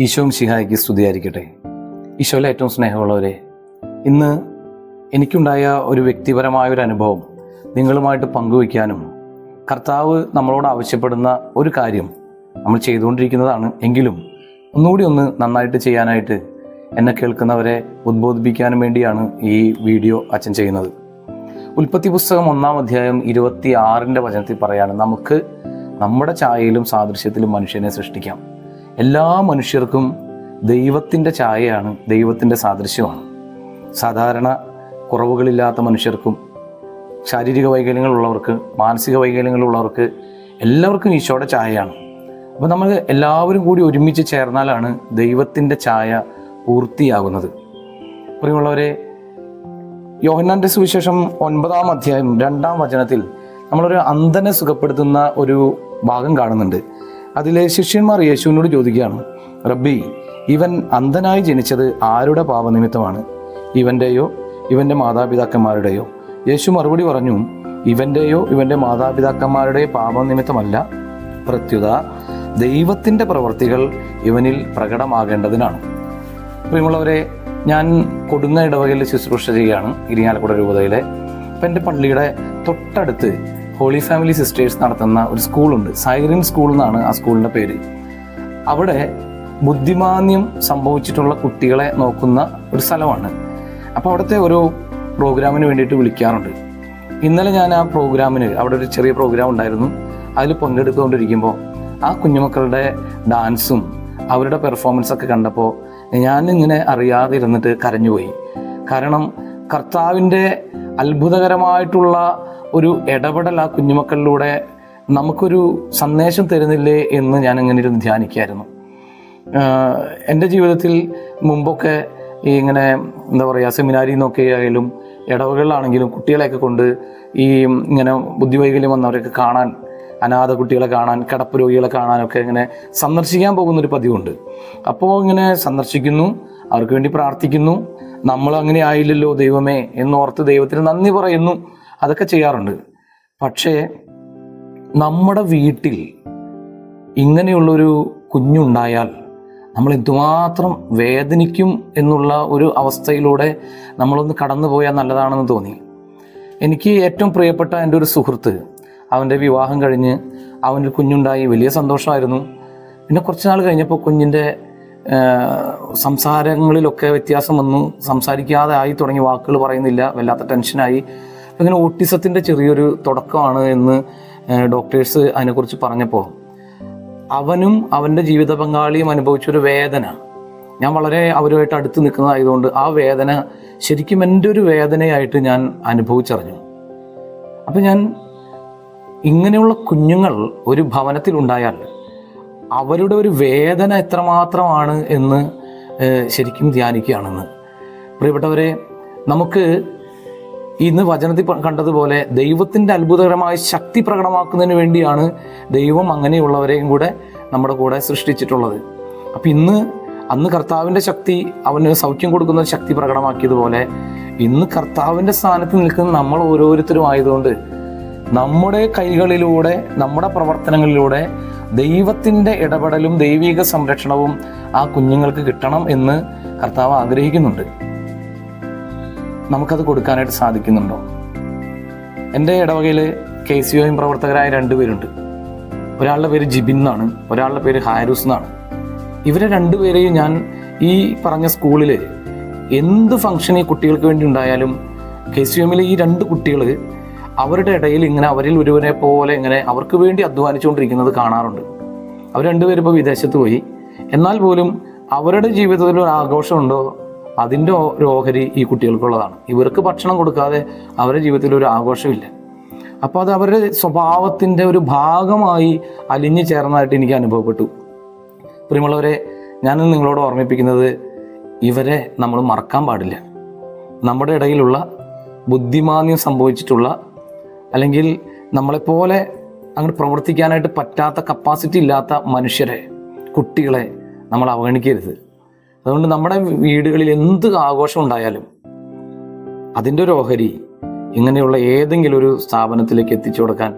ഈശോം ശിഹായിക്ക് സ്തുതിയായിരിക്കട്ടെ. ഈശോയിലെ ഏറ്റവും സ്നേഹമുള്ളവരെ ഇന്ന് എനിക്കുണ്ടായ ഒരു വ്യക്തിപരമായ ഒരു അനുഭവം നിങ്ങളുമായിട്ട് പങ്കുവയ്ക്കാനും കർത്താവ് നമ്മളോട് ആവശ്യപ്പെടുന്ന ഒരു കാര്യം നമ്മൾ ചെയ്തുകൊണ്ടിരിക്കുന്നതാണ്. എങ്കിലും ഒന്നുകൂടി ഒന്ന് നന്നായിട്ട് ചെയ്യാനായിട്ട് എന്നെ കേൾക്കുന്നവരെ ഉദ്ബോധിപ്പിക്കാനും വേണ്ടിയാണ് ഈ വീഡിയോ അച്ഛൻ ചെയ്യുന്നത്. ഉൽപ്പത്തി പുസ്തകം ഒന്നാം അധ്യായം ഇരുപത്തി ആറിന്റെ വചനത്തിൽ പറയാണ് നമുക്ക് നമ്മുടെ ചായയിലും സാദൃശ്യത്തിലും മനുഷ്യനെ സൃഷ്ടിക്കാം. എല്ലാ മനുഷ്യർക്കും ദൈവത്തിന്റെ ഛായയാണ് ദൈവത്തിന്റെ സാദൃശ്യമാണ്. സാധാരണ കുറവുകളില്ലാത്ത മനുഷ്യർക്കും ശാരീരിക വൈകല്യങ്ങളുള്ളവർക്ക് മാനസിക വൈകല്യങ്ങളുള്ളവർക്ക് എല്ലാവർക്കും ഈശോയുടെ ഛായയാണ്. അപ്പോൾ നമ്മൾ എല്ലാവരും കൂടി ഒരുമിച്ച് ചേർന്നാലാണ് ദൈവത്തിന്റെ ഛായ പൂർത്തിയാകുന്നത്. പ്രിയമുള്ളവരെ യോഹന്നാന്റെ സുവിശേഷം ഒൻപതാം അധ്യായം രണ്ടാം വചനത്തിൽ നമ്മളൊരു അന്ധനെ സുഖപ്പെടുത്തുന്ന ഒരു ഭാഗം കാണുന്നുണ്ട്. അതിലെ ശിഷ്യന്മാർ യേശുവിനോട് ചോദിക്കുകയാണ് റബ്ബി ഇവൻ അന്ധനായി ജനിച്ചത് ആരുടെ പാപനിമിത്തമാണ്? ഇവന്റെയോ ഇവന്റെ മാതാപിതാക്കന്മാരുടെയോ? യേശു മറുപടി പറഞ്ഞു ഇവന്റെയോ ഇവന്റെ മാതാപിതാക്കന്മാരുടെ പാപനിമിത്തമല്ല. പ്രത്യുത ദൈവത്തിന്റെ പ്രവർത്തികൾ ഇവനിൽ പ്രകടമാകേണ്ടതിനാണ്. പ്രിയമുള്ളവരെ ഞാൻ കൊടുങ്ങ ഇടവകയിൽ ശുശ്രൂഷ ചെയ്യുകയാണ് ഇരിങ്ങാലക്കുട രൂപതയിലെ. അപ്പം എന്റെ പള്ളിയുടെ തൊട്ടടുത്ത് ഹോളി ഫാമിലി സിസ്റ്റേഴ്സ് നടത്തുന്ന ഒരു സ്കൂളുണ്ട്. സൈറിൻ സ്കൂൾ എന്നാണ് ആ സ്കൂളിന്റെ പേര്. അവിടെ ബുദ്ധിമാന്യം സംഭവിച്ചിട്ടുള്ള കുട്ടികളെ നോക്കുന്ന ഒരു സ്ഥലമാണ്. അപ്പോൾ അവിടുത്തെ ഒരു പ്രോഗ്രാമിന് വേണ്ടിയിട്ട് വിളിക്കാറുണ്ട്. ഇന്നലെ ഞാൻ ആ പ്രോഗ്രാമിന് അവിടെ ഒരു ചെറിയ പ്രോഗ്രാം ഉണ്ടായിരുന്നു. അതിൽ പങ്കെടുത്തുകൊണ്ടിരിക്കുമ്പോൾ ആ കുഞ്ഞുമക്കളുടെ ഡാൻസും അവരുടെ പെർഫോമൻസ് ഒക്കെ കണ്ടപ്പോൾ ഞാനിങ്ങനെ അറിയാതെ ഇരുന്നിട്ട് കരഞ്ഞുപോയി. കാരണം കർത്താവിന്റെ അത്ഭുതകരമായിട്ടുള്ള ഒരു ഇടപെടൽ ആ കുഞ്ഞുമക്കളിലൂടെ നമുക്കൊരു സന്ദേശം തരുന്നില്ലേ എന്ന് ഞാൻ ഇങ്ങനെ ഇരുന്ന് ധ്യാനിക്കായിരുന്നു എന്റെ ജീവിതത്തിൽ മുമ്പൊക്കെ ഈ ഇങ്ങനെ എന്താ പറയുക സെമിനാരിൽ നിന്നൊക്കെ ആയാലും ഇടവകളിലാണെങ്കിലും കുട്ടികളെയൊക്കെ കൊണ്ട് ഈ ഇങ്ങനെ ബുദ്ധിവൈകല്യം വന്നവരെയൊക്കെ കാണാൻ അനാഥ കുട്ടികളെ കാണാൻ കിടപ്പ് രോഗികളെ കാണാനൊക്കെ ഇങ്ങനെ സന്ദർശിക്കാൻ പോകുന്നൊരു പതിവുണ്ട്. അപ്പോൾ ഇങ്ങനെ സന്ദർശിക്കുന്നു അവർക്ക് വേണ്ടി പ്രാർത്ഥിക്കുന്നു. നമ്മൾ അങ്ങനെ ആയില്ലല്ലോ ദൈവമേ എന്നോർത്ത് ദൈവത്തിന് നന്ദി പറയുന്നു. അതൊക്കെ ചെയ്യാറുണ്ട്. പക്ഷേ നമ്മുടെ വീട്ടിൽ ഇങ്ങനെയുള്ളൊരു കുഞ്ഞുണ്ടായാൽ നമ്മൾ എന്തുമാത്രം വേദനിക്കും എന്നുള്ള ഒരു അവസ്ഥയിലൂടെ നമ്മളൊന്ന് കടന്നു പോയാൽ നല്ലതാണെന്ന് തോന്നി. എനിക്ക് ഏറ്റവും പ്രിയപ്പെട്ട എന്റെ ഒരു സുഹൃത്ത് അവന്റെ വിവാഹം കഴിഞ്ഞ് അവന്റെ കുഞ്ഞുണ്ടായി വലിയ സന്തോഷമായിരുന്നു. പിന്നെ കുറച്ച് നാൾ കഴിഞ്ഞപ്പോൾ കുഞ്ഞിന്റെ സംസാരങ്ങളിലൊക്കെ വ്യത്യാസം വന്നു. സംസാരിക്കാതെ ആയി തുടങ്ങി വാക്കുകൾ പറയുന്നില്ല വല്ലാത്ത ടെൻഷനായി. അപ്പം ഇങ്ങനെ ഓട്ടിസത്തിന്റെ ചെറിയൊരു തുടക്കമാണ് എന്ന് ഡോക്ടേഴ്സ് അതിനെക്കുറിച്ച് പറഞ്ഞപ്പോൾ അവനും അവന്റെ ജീവിത പങ്കാളിയും അനുഭവിച്ചൊരു വേദന. ഞാൻ വളരെ അവരുമായിട്ട് അടുത്ത് നിൽക്കുന്നതായതുകൊണ്ട് ആ വേദന ശരിക്കും എന്റെ ഒരു വേദനയായിട്ട് ഞാൻ അനുഭവിച്ചറിഞ്ഞു. അപ്പം ഞാൻ ഇങ്ങനെയുള്ള കുഞ്ഞുങ്ങൾ ഒരു ഭവനത്തിൽ ഉണ്ടായാൽ അവരുടെ ഒരു വേദന എത്രമാത്രമാണ് എന്ന് ശരിക്കും ധ്യാനിക്കുകയാണെന്ന്. പ്രിയപ്പെട്ടവരെ നമുക്ക് ഇന്ന് വചനത്തിൽ കണ്ടതുപോലെ ദൈവത്തിന്റെ അത്ഭുതകരമായ ശക്തി പ്രകടമാക്കുന്നതിന് വേണ്ടിയാണ് ദൈവം അങ്ങനെയുള്ളവരെയും കൂടെ നമ്മുടെ കൂടെ സൃഷ്ടിച്ചിട്ടുള്ളത്. അപ്പം ഇന്ന് അന്ന് കർത്താവിന്റെ ശക്തി അവന് സൗഖ്യം കൊടുക്കുന്ന ശക്തി പ്രകടമാക്കിയതുപോലെ ഇന്ന് കർത്താവിന്റെ സ്ഥാനത്ത് നിൽക്കുന്ന നമ്മൾ ഓരോരുത്തരും ആയതുകൊണ്ട് നമ്മുടെ കൈകളിലൂടെ നമ്മുടെ പ്രവർത്തനങ്ങളിലൂടെ ദൈവത്തിന്റെ ഇടപെടലും ദൈവിക സംരക്ഷണവും ആ കുഞ്ഞുങ്ങൾക്ക് കിട്ടണം എന്ന് കർത്താവ് ആഗ്രഹിക്കുന്നുണ്ട്. നമുക്കത് കൊടുക്കാനായിട്ട് സാധിക്കുന്നുണ്ടോ? എന്റെ ഇടവകയിൽ കെ സി ഒയും പ്രവർത്തകരായ രണ്ടുപേരുണ്ട് ഒരാളുടെ പേര് ജിബിൻ എന്നാണ് ഒരാളുടെ പേര് ഹാരൂസ് എന്നാണ്. ഇവരെ രണ്ടുപേരെയും ഞാൻ ഈ പറഞ്ഞ സ്കൂളിൽ എന്ത് ഫംഗ്ഷൻ ഈ കുട്ടികൾക്ക് വേണ്ടി ഉണ്ടായാലും കെ സി എമ്മിലെ ഈ രണ്ട് കുട്ടികൾ അവരുടെ ഇടയിൽ ഇങ്ങനെ അവരിൽ ഒരുവനെ പോലെ ഇങ്ങനെ അവർക്ക് വേണ്ടി അധ്വാനിച്ചുകൊണ്ടിരിക്കുന്നത് കാണാറുണ്ട്. അവർ രണ്ടുപേരും ഇപ്പോൾ വിദേശത്ത് പോയി. എന്നാൽ പോലും അവരുടെ ജീവിതത്തിൽ ഒരു ആഘോഷമുണ്ടോ? അതിന്റെ ഒരു ഓഹരി ഈ കുട്ടികൾക്കുള്ളതാണ്. ഇവർക്ക് ഭക്ഷണം കൊടുക്കാതെ അവരുടെ ജീവിതത്തിൽ ഒരു ആഘോഷമില്ല. അപ്പോൾ അത് അവരുടെ സ്വഭാവത്തിന്റെ ഒരു ഭാഗമായി അലിഞ്ഞു ചേർന്നതായിട്ട് എനിക്ക് അനുഭവപ്പെട്ടു. പ്രിയമുള്ളവരെ ഞാൻ നിങ്ങളോട് ഓർമ്മിപ്പിക്കുന്നത് ഇവരെ നമ്മൾ മറക്കാൻ പാടില്ല. നമ്മുടെ ഇടയിലുള്ള ബുദ്ധിമാന്യം സംഭവിച്ചിട്ടുള്ള അല്ലെങ്കിൽ നമ്മളെപ്പോലെ അങ്ങോട്ട് പ്രവർത്തിക്കാനായിട്ട് പറ്റാത്ത കപ്പാസിറ്റി ഇല്ലാത്ത മനുഷ്യരെ കുട്ടികളെ നമ്മൾ അവഗണിക്കരുത്. അതുകൊണ്ട് നമ്മുടെ വീടുകളിൽ എന്ത് ആഘോഷം ഉണ്ടായാലും അതിന്റെ ഒരു ഓഹരി ഇങ്ങനെയുള്ള ഏതെങ്കിലും ഒരു സ്ഥാപനത്തിലേക്ക് എത്തിച്ചു കൊടുക്കാൻ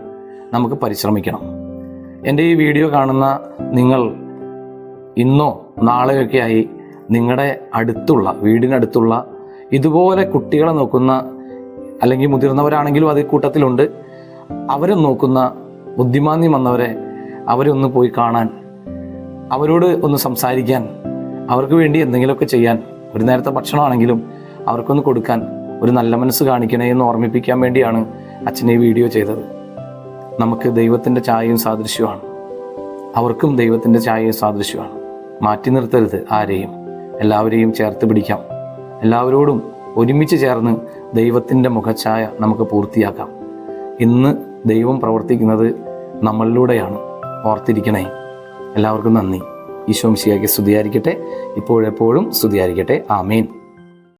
നമുക്ക് പരിശ്രമിക്കണം. എന്റെ ഈ വീഡിയോ കാണുന്ന നിങ്ങൾ ഇന്നോ നാളെയൊക്കെ ആയി നിങ്ങളുടെ അടുത്തുള്ള വീടിനടുത്തുള്ള ഇതുപോലെ കുട്ടികളെ നോക്കുന്ന അല്ലെങ്കിൽ മുതിർന്നവരാണെങ്കിലും അത് കൂട്ടത്തിലുണ്ട്. അവരെ നോക്കുന്ന ബുദ്ധിമാന്യം വന്നവരെ അവരെ ഒന്ന് പോയി കാണാൻ അവരോട് ഒന്ന് സംസാരിക്കാൻ അവർക്ക് വേണ്ടി എന്തെങ്കിലുമൊക്കെ ചെയ്യാൻ ഒരു നേരത്തെ ഭക്ഷണമാണെങ്കിലും അവർക്കൊന്ന് കൊടുക്കാൻ ഒരു നല്ല മനസ്സ് കാണിക്കണേ എന്ന് ഓർമ്മിപ്പിക്കാൻ വേണ്ടിയാണ് അച്ഛനെ വീഡിയോ ചെയ്തത്. നമുക്ക് ദൈവത്തിന്റെ ചായയും സാദൃശ്യമാണ് അവർക്കും ദൈവത്തിന്റെ ചായയും സാദൃശ്യമാണ് മാറ്റി നിർത്തരുത് ആരെയും. എല്ലാവരെയും ചേർത്ത് പിടിക്കാം. എല്ലാവരോടും ഒരുമിച്ച് ചേർന്ന് ദൈവത്തിന്റെ മുഖഛായ നമുക്ക് പൂർത്തിയാക്കാം. ഇന്ന് ദൈവം പ്രവർത്തിക്കുന്നത് നമ്മളിലൂടെയാണ്. ഓർത്തിരിക്കണേ. എല്ലാവർക്കും നന്ദി. ഈശോ മിശിയാക്കി സ്തുതിയായിരിക്കട്ടെ. ഇപ്പോഴെപ്പോഴും സ്തുതിയായിരിക്കട്ടെ. ആമേൻ.